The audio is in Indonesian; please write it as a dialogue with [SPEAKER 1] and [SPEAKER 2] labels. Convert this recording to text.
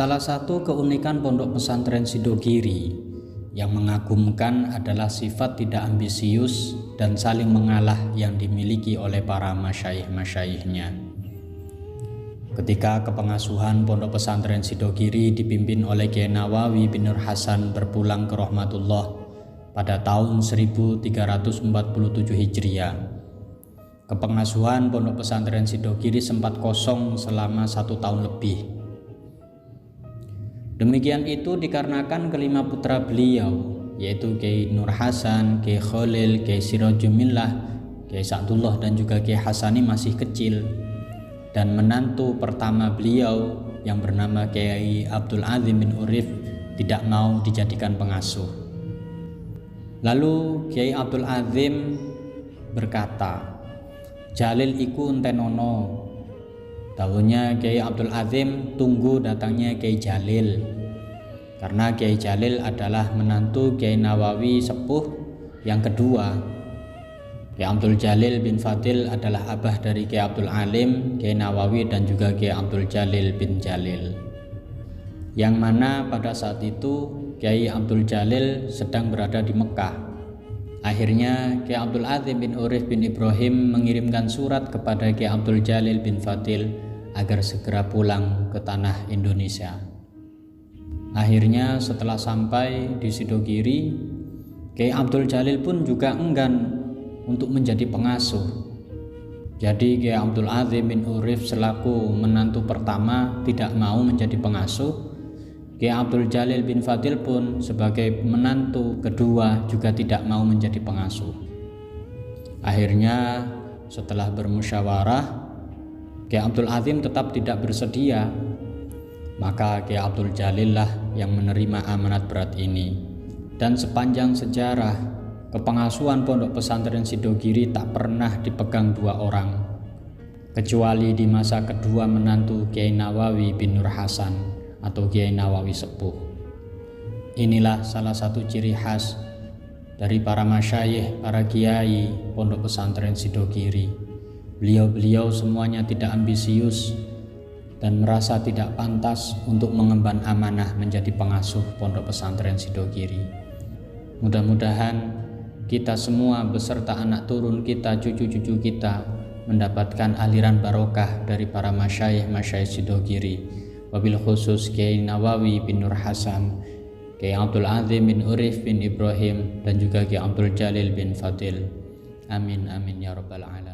[SPEAKER 1] Salah satu keunikan pondok pesantren Sidogiri yang mengagumkan adalah sifat tidak ambisius dan saling mengalah yang dimiliki oleh para masyaih-masyaihnya. Ketika kepengasuhan pondok pesantren Sidogiri dipimpin oleh Kiai Nawawi bin Nur Hasan berpulang ke rahmatullah pada tahun 1347 Hijriah. Kepengasuhan pondok pesantren Sidogiri sempat kosong selama satu tahun lebih Demikian itu dikarenakan kelima putra beliau yaitu Kiai Nur Hasan, Kiai Khalil, Kiai Sirajumillah, Kiai Sa'dullah dan juga Kiai Hasani masih kecil. Dan menantu pertama beliau yang bernama Kiai Abdul Azim bin Urif tidak mau dijadikan pengasuh. Lalu Kiai Abdul Azim berkata, Jalil iku entenono Tahunya Kiai Abdul Azim tunggu datangnya Kiai Jalil karena Kiai Jalil adalah menantu Kiai Nawawi sepuh yang kedua. Kiai Abdul Jalil bin Fadil adalah abah dari Kiai Abdul Alim, Kiai Nawawi dan juga Kiai Abdul Jalil bin Jalil. Yang mana pada saat itu Kiai Abdul Jalil sedang berada di Mekah. Akhirnya Kiai Abdul Azim bin Urif bin Ibrahim mengirimkan surat kepada Kiai Abdul Jalil bin Fadil agar segera pulang ke tanah Indonesia. Akhirnya setelah sampai di Sidogiri, Kiai Abdul Jalil pun juga enggan untuk menjadi pengasuh. Jadi Kiai Abdul Azim bin Urif selaku menantu pertama tidak mau menjadi pengasuh. Kiai Abdul Jalil bin Fadil pun sebagai menantu kedua juga tidak mau menjadi pengasuh. Akhirnya setelah bermusyawarah Kiai Abdul Azim tetap tidak bersedia, maka Kiai Abdul Jalil lah yang menerima amanat berat ini. Dan sepanjang sejarah, kepengasuhan pondok pesantren Sidogiri tak pernah dipegang dua orang, kecuali di masa kedua menantu Kiai Nawawi bin Nur Hasan atau Kiai Nawawi Sepuh. Inilah salah satu ciri khas dari para masyayikh, para kiai pondok pesantren Sidogiri Beliau-beliau semuanya tidak ambisius dan merasa tidak pantas untuk mengemban amanah menjadi pengasuh pondok pesantren Sidogiri. Mudah-mudahan kita semua beserta anak turun kita, cucu-cucu kita mendapatkan aliran barokah dari para masyayikh masyayikh Sidogiri. Wabil khusus Kiai Nawawi bin Nur Hasan, Kiai Abdul Azim bin Urif bin Ibrahim dan juga Kiai Abdul Jalil bin Fadil. Amin amin ya rabbal alamin.